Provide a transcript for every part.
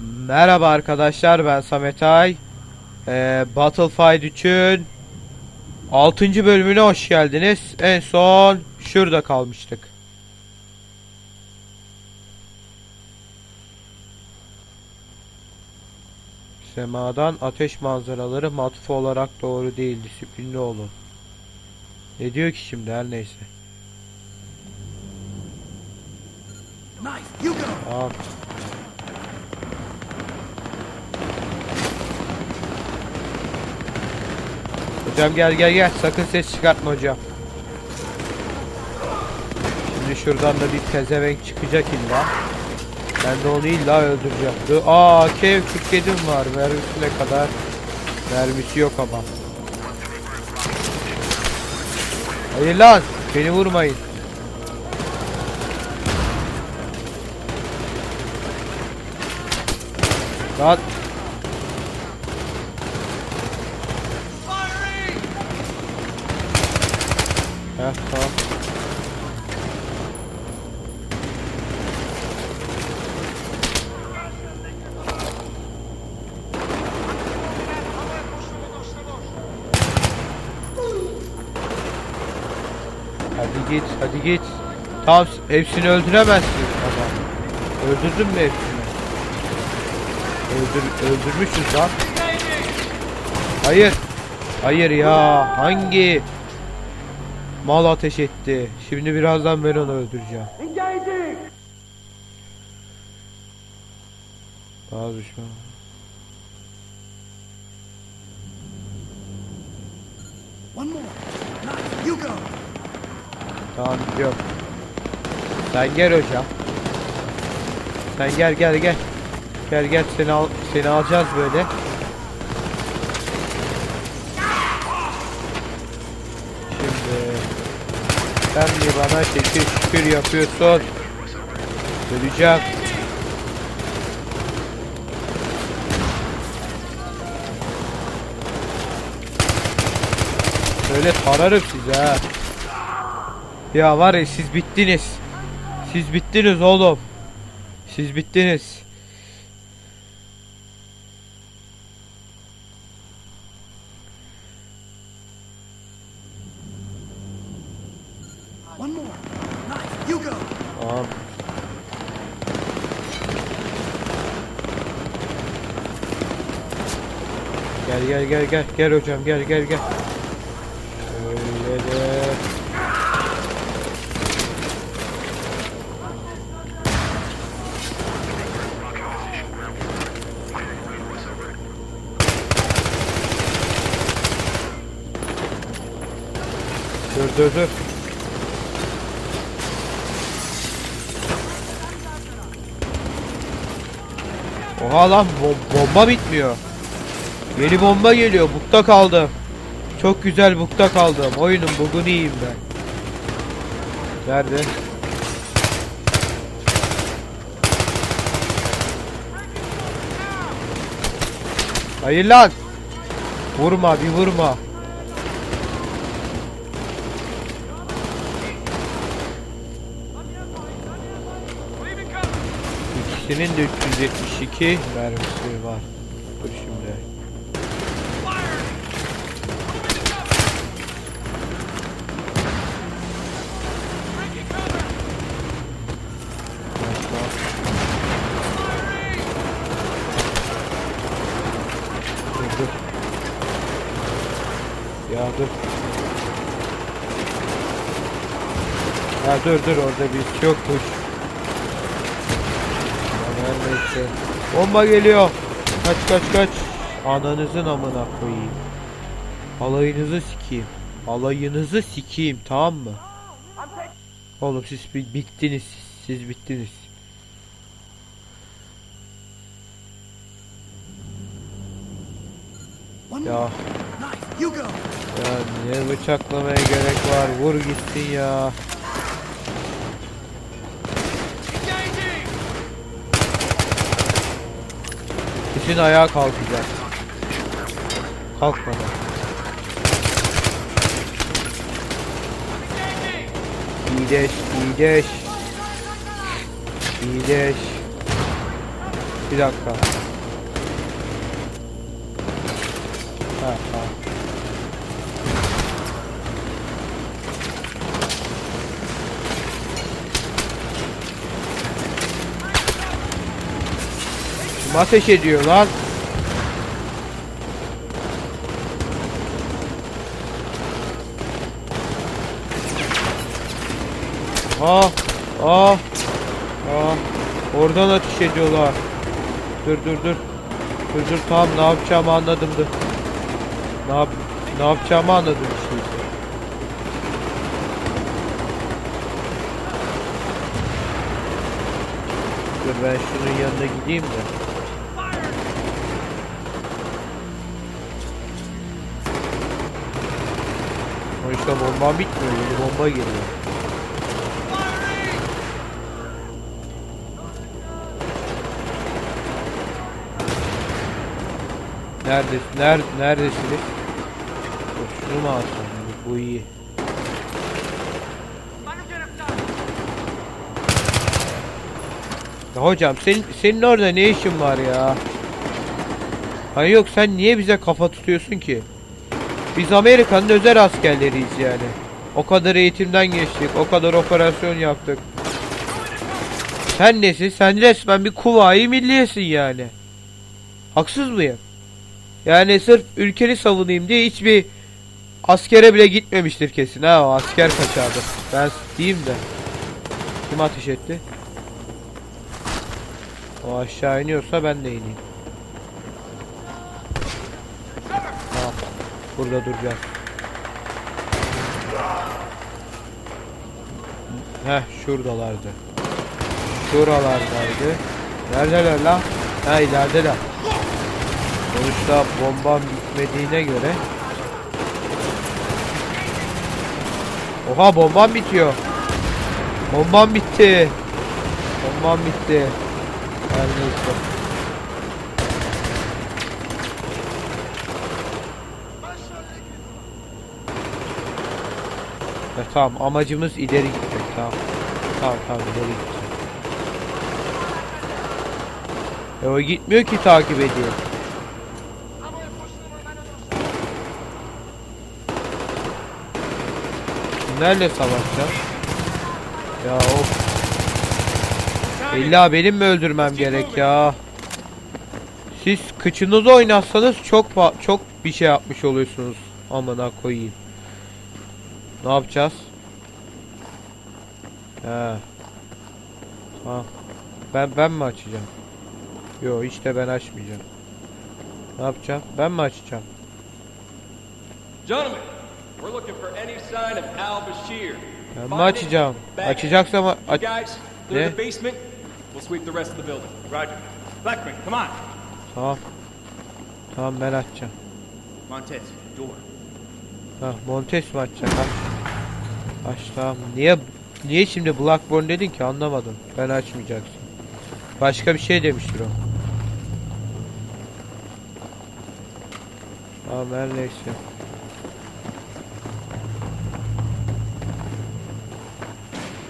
Merhaba arkadaşlar ben Samet Ay. Ee, Battlefield 3'ün 6. bölümüne hoş geldiniz. En son şurada kalmıştık. Semadan ateş manzaraları matfu olarak doğru değil. Disiplinli olun. Ne diyor ki şimdi her neyse. Tamam. Hocam gel gel gel. Sakın ses çıkartma hocam. Şimdi şuradan da bir pezevenk çıkacak illa. Ben de onu illa öldüreceğim. Aa AK-47'm var. Mermisi ne kadar? Mermisi yok ama. Hayır lan. Beni vurmayın. Lan. Heh tamam. Hadi git, hadi git. Tamam, hepsini öldüremezsin ama. Öldürdün mü hepsini? Öldür, öldürmüşüz lan. Hayır. Hayır ya. Hangi mal ateş etti? Şimdi birazdan ben onu öldüreceğim. Bazı düşman. One more. Knife, you go! Tamam gidiyorum. Sen gel hocam. Sen gel gel gel. Gel gel seni al seni alacağız böyle. Sen bir bana şekil şükür yapıyorsun. Öleceğim. Böyle tararım sizi ha. Ya var ya siz bittiniz. Siz bittiniz oğlum. Siz bittiniz. One more. Knife, you go! Tamam. Gel gel gel gel gel hocam gel gel gel. Şöyle de. Dur dur dur. Oha lan bo- bomba bitmiyor. Yeni bomba geliyor. Bukta kaldım. Çok güzel bukta kaldım. Oyunun bugunu yiyeyim ben. Nerede? Hayır lan. Vurma bir vurma. İkisinin de 372 mermisi var. Dur şimdi. Ya dur. Ya dur dur orada bir şey yokmuş. Neyse. Bomba geliyor. Kaç kaç kaç. Ananızın amına koyayım. Alayınızı sikeyim. Alayınızı sikeyim tamam mı? Oğlum siz bi- bittiniz. Siz, siz bittiniz. Ya ya ne bıçaklamaya gerek var? Vur gitsin ya. Bütün ayağa kalkacak. Kalkmadan. İyileş, iyileş. İyileş. Bir dakika. Ha, tamam. Kim ateş ediyor lan? Aa, aa, aa. Oradan ateş ediyorlar. Dur dur dur. Dur dur tamam ne yapacağımı anladım dur. Ne yap ne yapacağımı anladım işte. Dur ben şunun yanına gideyim de. Sonuçta bomba bitmiyor. Yeni bomba geliyor. Neredesin? Ner neredesiniz? Şunu mu alsam? Bu iyi. Ya hocam senin senin orada ne işin var ya? Hayır yok sen niye bize kafa tutuyorsun ki? Biz Amerika'nın özel askerleriyiz yani. O kadar eğitimden geçtik, o kadar operasyon yaptık. Sen nesin? Sen resmen bir kuvayi milliyesin yani. Haksız mıyım? Yani sırf ülkeni savunayım diye hiçbir askere bile gitmemiştir kesin ha asker kaçardı. Ben diyeyim de. Kim ateş etti? O aşağı iniyorsa ben de ineyim. Burada duracağız. Heh şuradalardı. Şuralardaydı. Neredeler lan? Ha ilerideler. Sonuçta bombam bitmediğine göre. Oha bombam bitiyor. Bombam bitti. Bombam bitti. Her neyse. Ya tamam amacımız ileri gitmek tamam. Tamam tamam ileri gideceğim. E o gitmiyor ki takip ediyor. Kimlerle savaşacağız? Ya of. İlla benim mi öldürmem gerek ya? Siz kıçınızı oynatsanız çok çok bir şey yapmış oluyorsunuz. Amına koyayım. Ne yapacağız? He. Tamam. Ben ben mi açacağım? Yo hiç de ben açmayacağım. Ne yapacağım? Ben mi açacağım? Gentlemen, we're looking for any sign of Al Bashir. Ben mi açacağım? You aç. Ne? We'll sweep the rest of the building. Roger. Blackman, come on. Tamam. Tamam ben açacağım. Montez, door. Ha Montes mi açacak? Aç. Tamam. Niye niye şimdi Blackburn dedin ki anlamadım. Ben açmayacaksın. Başka bir şey demiştir o. Tamam her neyse.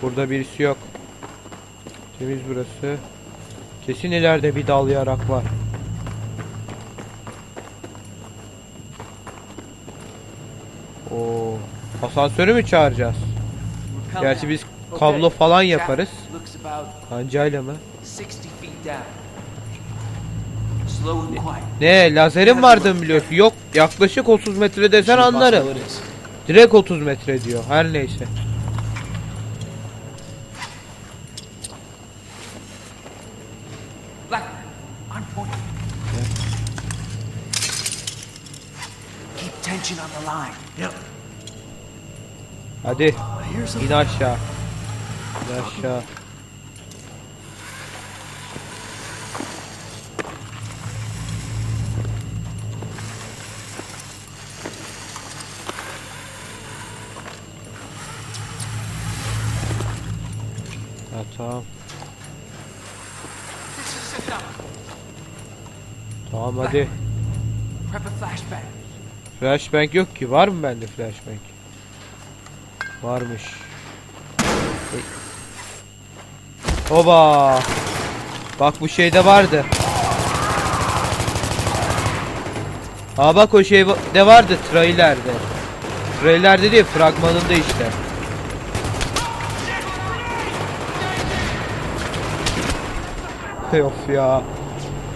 Burada birisi yok. Temiz burası. Kesin ileride bir dal yarak var. Oo. Asansörü mü çağıracağız? Gerçi biz kablo falan yaparız. Kancayla mı? 60 feet down. Slow and quiet. Ne lazerim vardı mı biliyorsun? Yok yaklaşık 30 metre desen anlarım. Direkt 30 metre diyor. Her neyse. Hadi in aşağı. İn aşağı. Ha tamam. Tamam hadi. Flashbang yok ki. Var mı bende flashbang? Varmış. Oba. Bak bu şeyde vardı. Aa bak o şey de vardı trailerde. Trailerde değil fragmanında işte. Yok ya.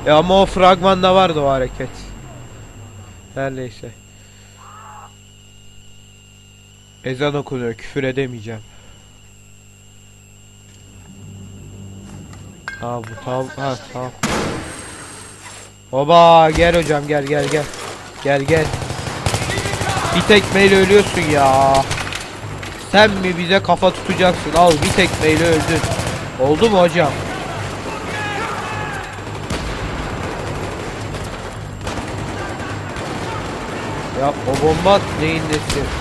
Ya ama o fragmanda vardı o hareket. Her neyse. Ezan okunuyor. Küfür edemeyeceğim. Ha bu tamam. Ha tamam. Baba gel hocam gel gel gel. Gel gel. Bir tekmeyle ölüyorsun ya. Sen mi bize kafa tutacaksın? Al bir tekmeyle öldün. Oldu mu hocam? Ya o bomba neyin nesi?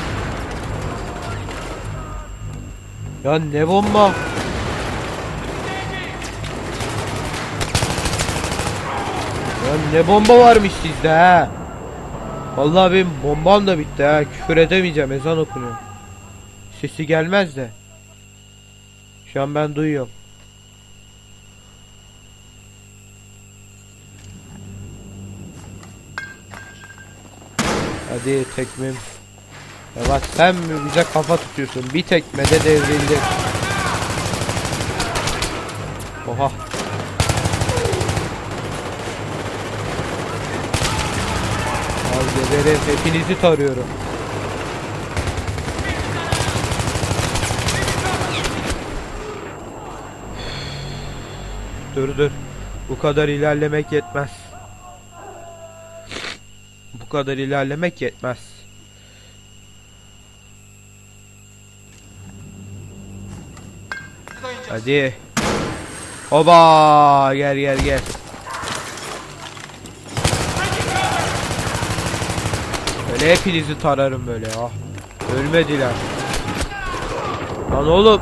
Ya ne bomba? Ya ne bomba varmış sizde? Vallahi benim bombam da bitti ha. Küfür edemeyeceğim ezan okunuyor. Sesi gelmez de. Şu an ben duyuyorum. Hadi tekmem. Ya bak sen bize kafa tutuyorsun? Bir tekmede devrildi. Oha. Al geberin hepinizi tarıyorum. Dur dur. Bu kadar ilerlemek yetmez. Bu kadar ilerlemek yetmez. Hadi. Oba gel gel gel. Öyle hepinizi tararım böyle ah. Ölmediler. Lan oğlum.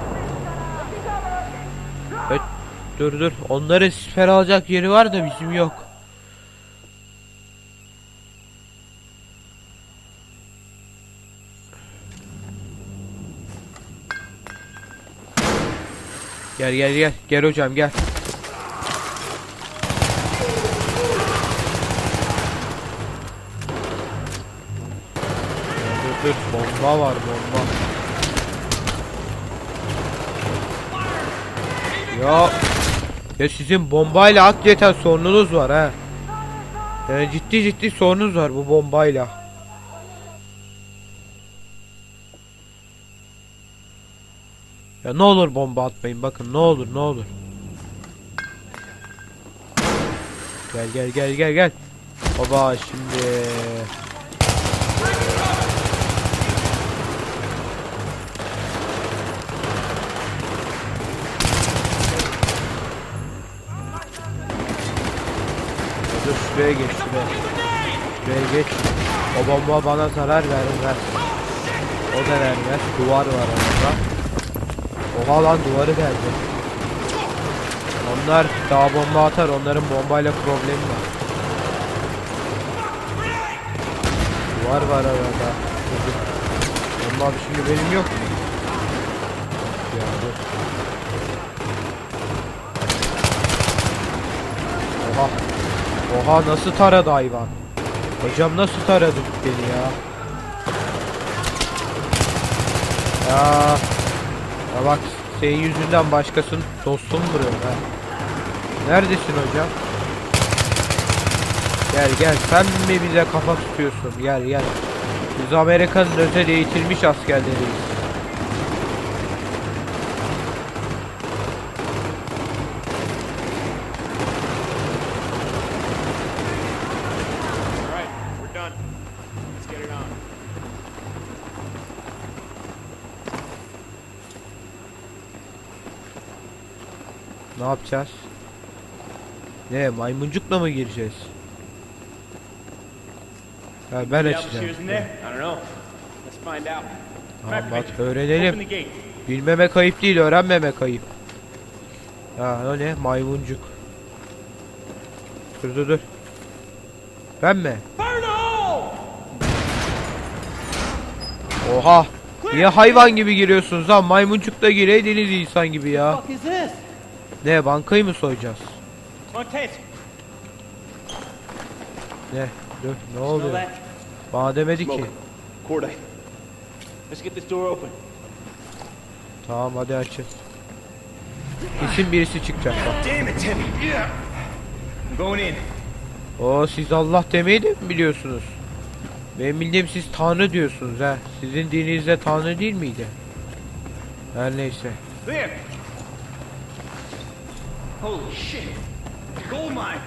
Evet, dur dur. Onların siper alacak yeri var da bizim yok. Gel gel gel. Gel hocam gel. Dur dur bomba var bomba. Ya ya sizin bombayla hakikaten sorununuz var ha. Yani ciddi ciddi sorununuz var bu bombayla. Ya ne olur bomba atmayın bakın ne olur ne olur. Gel gel gel gel gel. Baba şimdi. Dur şuraya geç şuraya. Şuraya geç. O bomba bana zarar vermez. O da vermez. Duvar var orada. Oha lan duvarı geldi. Onlar daha bomba atar. Onların bombayla problemi var. Duvar var arada. Bomba abi şimdi benim yok mu? Oha. Oha nasıl taradı hayvan? Hocam nasıl taradı beni ya? Ya. Ya bak senin yüzünden başkasının dostum vuruyor ha. Neredesin hocam? Gel gel sen mi bize kafa tutuyorsun? Gel gel. Biz Amerika'nın özel eğitilmiş askerleriyiz. Yapacağız? Ne maymuncukla mı gireceğiz? Ya ben açacağım. Albashir's in there? I don't know. Let's find out. Tamam bak öğrenelim. the gate. Bilmemek ayıp değil öğrenmemek ayıp. Ya o ne maymuncuk. Dur dur dur. Ben mi? Oha. Niye hayvan gibi giriyorsunuz lan? Maymuncuk da gireydiniz insan gibi ya. Ne bankayı mı soyacağız? Montez, Ne? Dur ne oluyor? Bana demedi ki. Cordite. Let's get this door open. Tamam hadi açın. Kesin birisi çıkacak bak. Damn it, Timmy. Yeah. I'm going in. Oo siz Allah demeyi de mi biliyorsunuz? Benim bildiğim siz Tanrı diyorsunuz ha. Sizin dininizde Tanrı değil miydi? Her neyse. There. Holy shit. Gold mine.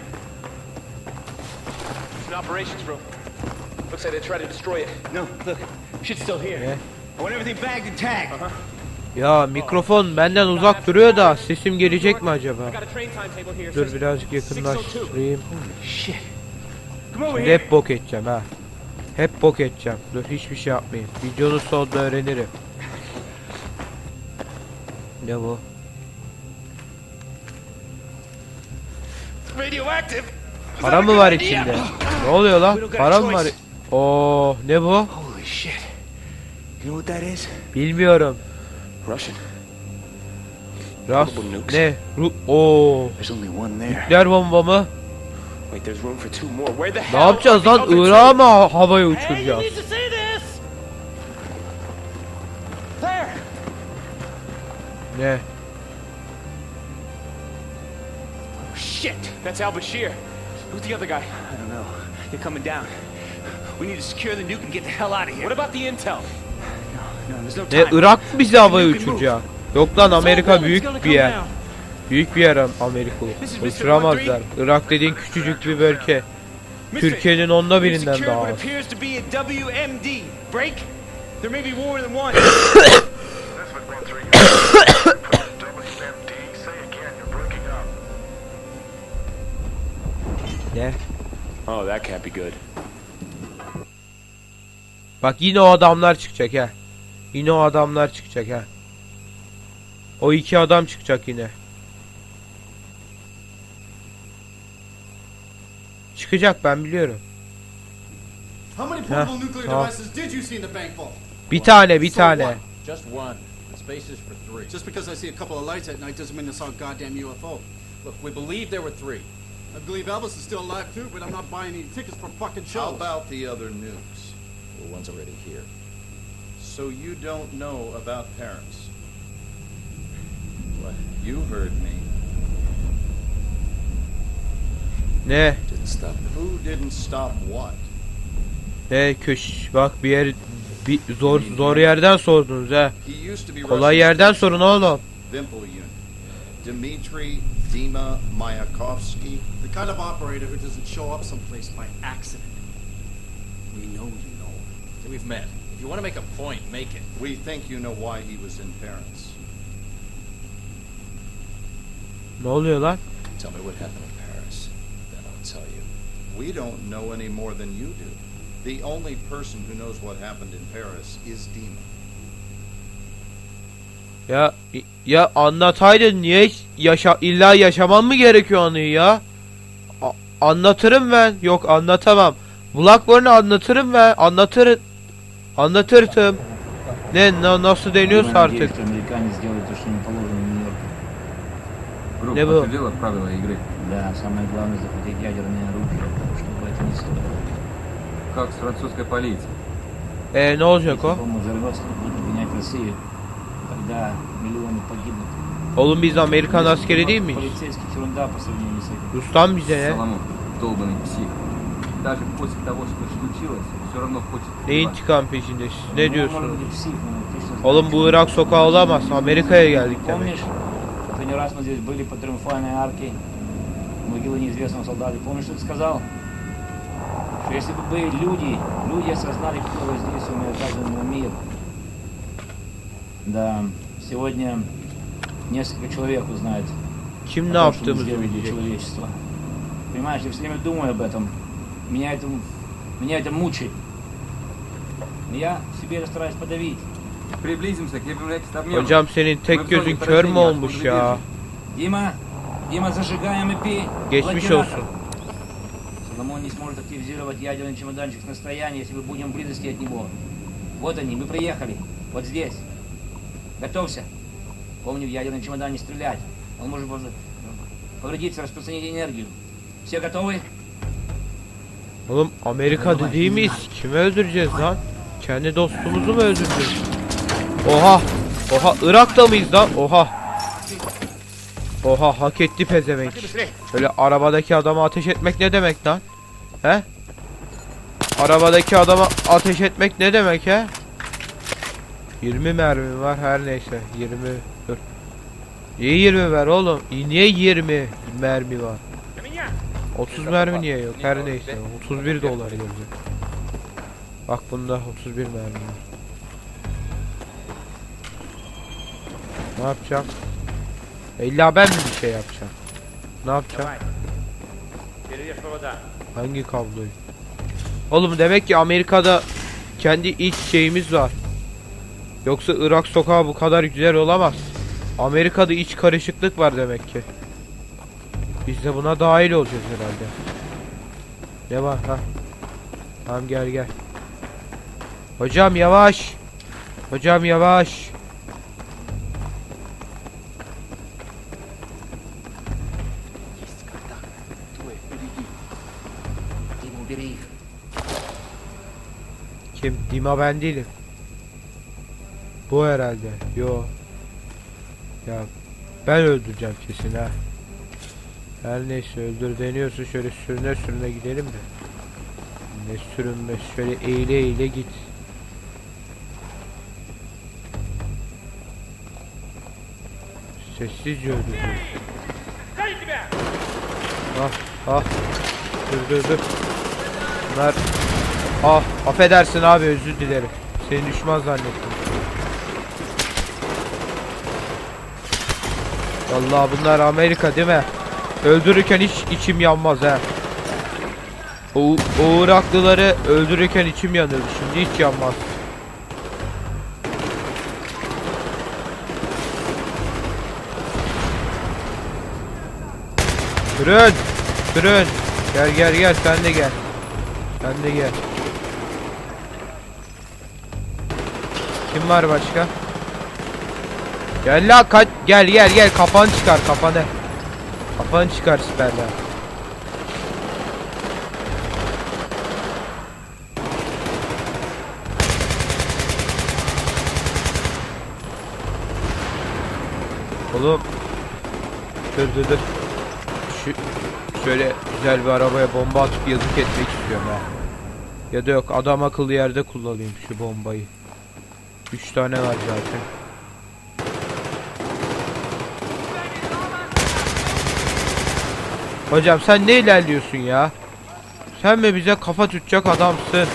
It's an operations room. Looks like they tried to destroy it. No, look. Shit's still here. Yeah. I want everything bagged and tagged. Uh-huh. Ya mikrofon benden uzak duruyor da sesim gelecek mi acaba? I got a train timetable here. Dur birazcık yakınlaştırayım. Shit. Come over Şimdi hep bok edeceğim ha. Hep bok edeceğim. Dur hiçbir şey yapmayın. Videonun sonunda öğrenirim. Ne bu? Para mı var içinde? Ne oluyor lan? Para mı var? Oo ne bu? Bilmiyorum. Russian. Ras ne? Ru Oo. Nükleer bomba mı? Ne yapacağız lan? Irak'a mı havaya uçuracağız? Ne? Shit! That's Al Bashir. Who's the other guy? I don't know. They're coming down. We need to secure the nuke and get the hell out of here. What about the intel? No, no, there's no Ne time. Irak mı bizi havaya uçuracak? Yok lan Amerika büyük bir yer. Büyük bir yer Amerika. Uçuramazlar. Irak dediğin küçücük bir bölge. Türkiye'nin onda birinden daha az. that can't be good. Bak yine o adamlar çıkacak ha. Yine o adamlar çıkacak ha. O iki adam çıkacak yine. Çıkacak ben biliyorum. How many portable nuclear well- devices did you see in the bank vault? Bir tane bir tane. Just one. The space is for three. Just because I see a couple of lights at night doesn't mean I saw a goddamn UFO. Look, we believe there were three. I believe Elvis is still alive too, but I'm not buying any tickets for fucking shows. How about the other nukes? The one's already here. So you don't know about Paris? What? You heard me. Ne? Didn't stop. Who didn't stop what? Ne köş bak bir yer bir zor zor yerden sordunuz ha. He used to be Kolay yerden sorun oğlum. Dmitri Dima Mayakovsky. The kind of operator who doesn't show up someplace by accident. We know you know. So we've met. If you want to make a point, make it. We think you know why he was in Paris. Ne oluyor lan? Tell me what happened in Paris. Then I'll tell you. We don't know any more than you do. The only person who knows what happened in Paris is Dima. Ya ya anlataydın niye yaşa illa yaşamam mı gerekiyor anıyı ya? A- anlatırım ben. Yok anlatamam. Blackburn'u anlatırım ben. Anlatırım. Anlatırdım. Ne na- nasıl deniyorsa artık. Американец сделает то, что не положено Нью-Йорку. Не Группа было. подтвердила правила игры. Да, самое главное захватить ядерное оружие, чтобы это не стоило. Как с французской полицией. E ne olacak o? Если бомба взорвется, будет обвинять Россию. Тогда миллионы погибнут. Oğlum biz Amerikan askeri değil miyiz? Полицейских ерунда по сравнению с этим. Ruslan bize ne? Соломон, долбанный псих. Даже после того, что случилось, все равно хочет Ne убивать. intikam peşinde siz? Ne Ну, может diyorsunuz? быть, псих, но ты что Oğlum знаешь? bu Irak sokağı olamaz. Amerika'ya geldik demek. Помнишь, что не раз мы здесь были по Триумфальной арке, могилы неизвестного солдата. Помнишь, что ты сказал? Что если бы были люди, люди осознали, какое воздействие мы оказываем на мир. Да, сегодня несколько человек узнает Kim о ne том, что мы сделали человечества. Понимаешь, я все время думаю об этом. Меня это, меня это мучает. Но я себе это стараюсь подавить. Приблизимся к огнем. Hocam senin tek в gözün kör mü olmuş ya? Дима, Дима, зажигаем и пей. Geçmiş olsun. Соломон не сможет активизировать ядерный чемоданчик с расстояния, если мы будем близости от него. Вот они, мы приехали. Вот здесь. Готовься. Помни, в ядерном чемодане стрелять. Он может воз- повредиться, распространить энергию. Все готовы? Oğlum Amerika değil miyiz? Kimi öldüreceğiz lan? Kendi dostumuzu mu öldüreceğiz? Oha! Oha Irak'ta mıyız lan? Oha! Oha hak etti pezevenk. Böyle arabadaki adama ateş etmek ne demek lan? He? Arabadaki adama ateş etmek ne demek he? 20 mermi var her neyse 20 dur. Niye 20 ver oğlum? Niye 20 mermi var? 30 mermi niye yok? Her neyse 31 dolar yazıyor. Bak bunda 31 mermi var. Ne yapacağım? İlla ben mi bir şey yapacağım? Ne yapacağım? Hangi kabloyu? Oğlum demek ki Amerika'da kendi iç şeyimiz var. Yoksa Irak sokağı bu kadar güzel olamaz. Amerika'da iç karışıklık var demek ki. Biz de buna dahil olacağız herhalde. Ne var ha? Tamam gel gel. Hocam yavaş. Hocam yavaş. Kim? Dima ben değilim. Bu herhalde. Yo. Ya ben öldüreceğim kesin ha. Her neyse öldür deniyorsa şöyle sürüne sürüne gidelim de. Ne sürünme şöyle eğile eğile git. Sessizce öldürüyoruz. Ah ah. Dur dur dur. Bunlar Ah affedersin abi özür dilerim. Seni düşman zannettim. Vallahi bunlar Amerika değil mi? Öldürürken hiç içim yanmaz ha. O, o Iraklıları öldürürken içim yanıyordu şimdi hiç yanmaz. Sürün! Sürün! Gel gel gel sen de gel. Sen de gel. Kim var başka? Gel la kaç gel gel gel. Kafanı çıkar kafanı. Kafanı çıkar siperler. Oğlum. Dur dur dur. Şu Şöyle güzel bir arabaya bomba atıp yazık etmek istiyorum ha. Ya da yok adam akıllı yerde kullanayım şu bombayı. 3 tane var zaten Hocam sen ne ilerliyorsun ya? Sen mi bize kafa tutacak adamsın?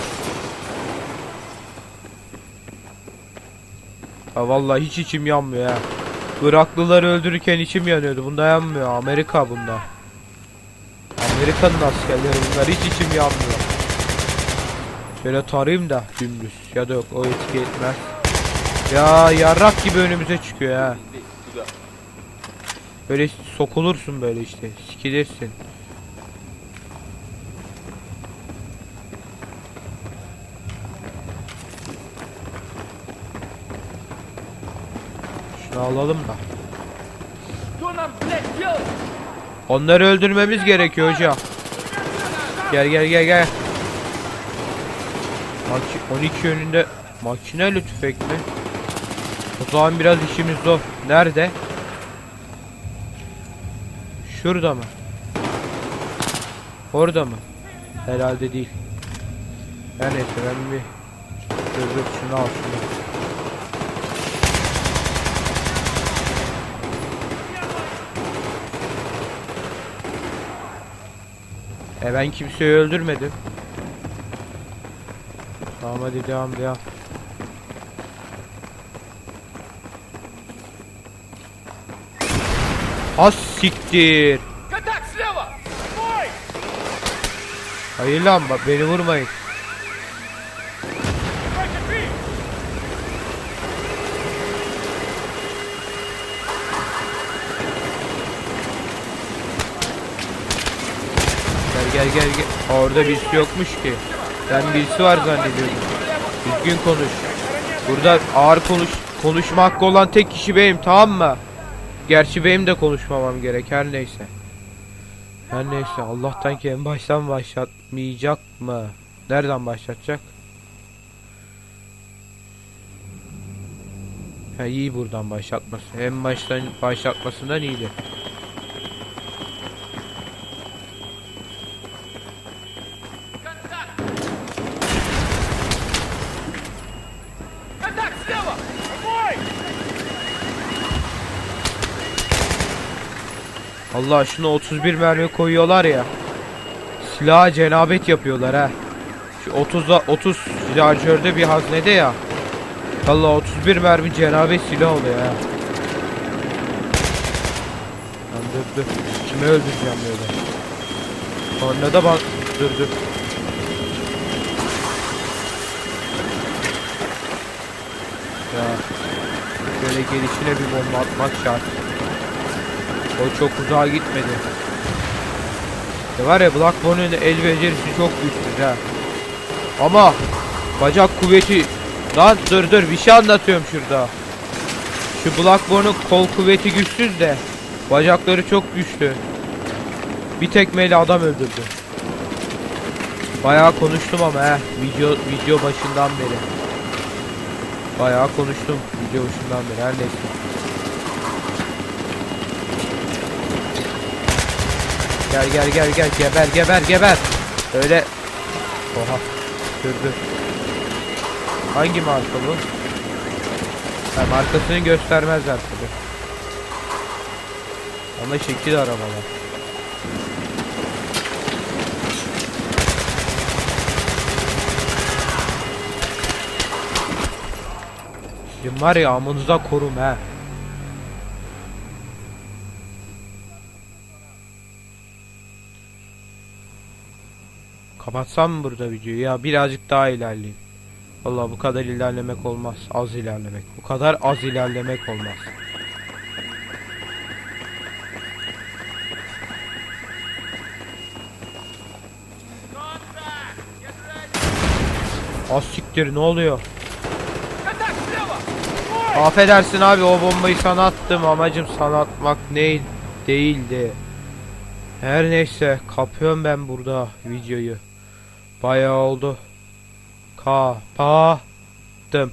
Ha vallahi hiç içim yanmıyor ha. Iraklıları öldürürken içim yanıyordu. Bunda yanmıyor. Amerika bunda. Amerika'nın askerleri bunlar hiç içim yanmıyor. Şöyle tarayayım da dümdüz. Ya da yok o etki etmez. Ya yarrak gibi önümüze çıkıyor ha. Böyle sokulursun böyle işte. Sikilirsin. Şunu alalım da. Onları öldürmemiz gerekiyor hocam. Gel gel gel gel. Maki 12 yönünde makineli tüfek mi? O zaman biraz işimiz zor. Nerede? Şurada mı? Orada mı? Herhalde değil. Her neyse ben bir dur şunu al şunu. E ben kimseyi öldürmedim. Tamam hadi devam devam. Has siktir. Hayır lan bak beni vurmayın. Gel gel gel. Orada birisi yokmuş ki. Ben birisi var zannediyordum. Düzgün konuş. Burada ağır konuş konuşma hakkı olan tek kişi benim tamam mı? Gerçi benim de konuşmamam gerek her neyse. Her neyse Allah'tan ki en baştan başlatmayacak mı? Nereden başlatacak? Ha iyi buradan başlatması. En baştan başlatmasından iyiydi. Allah şuna 31 mermi koyuyorlar ya. Silaha cenabet yapıyorlar ha. Şu 30'da 30 şarjörde bir haznede ya. Allah 31 mermi cenabet silah oluyor ha. Lan dur dur. Kimi öldüreceğim böyle. Sonra da bak. Dur dur. Ya. Şöyle gelişine bir bomba atmak şart. O çok uzağa gitmedi. Ya var ya Blackbone'un el becerisi çok güçlü ha. Ama bacak kuvveti Lan dur dur bir şey anlatıyorum şurada. Şu Blackbone'un kol kuvveti güçsüz de bacakları çok güçlü. Bir tekmeyle adam öldürdü. Bayağı konuştum ama he video video başından beri. Bayağı konuştum video başından beri her neyse. Gel gel gel gel geber geber geber. Öyle. Oha. Dur. Hangi marka bu? Ha, markasını göstermezler tabi. Ama şekil arabalar. Var ya amınıza korum he. Kapatsam mı burada videoyu ya birazcık daha ilerleyeyim. Vallahi bu kadar ilerlemek olmaz. Az ilerlemek. Bu kadar az ilerlemek olmaz. Az siktir ne oluyor? Affedersin abi o bombayı sana attım. Amacım sana atmak ne değildi. Her neyse kapıyorum ben burada videoyu. Bayağı oldu. Kapattım.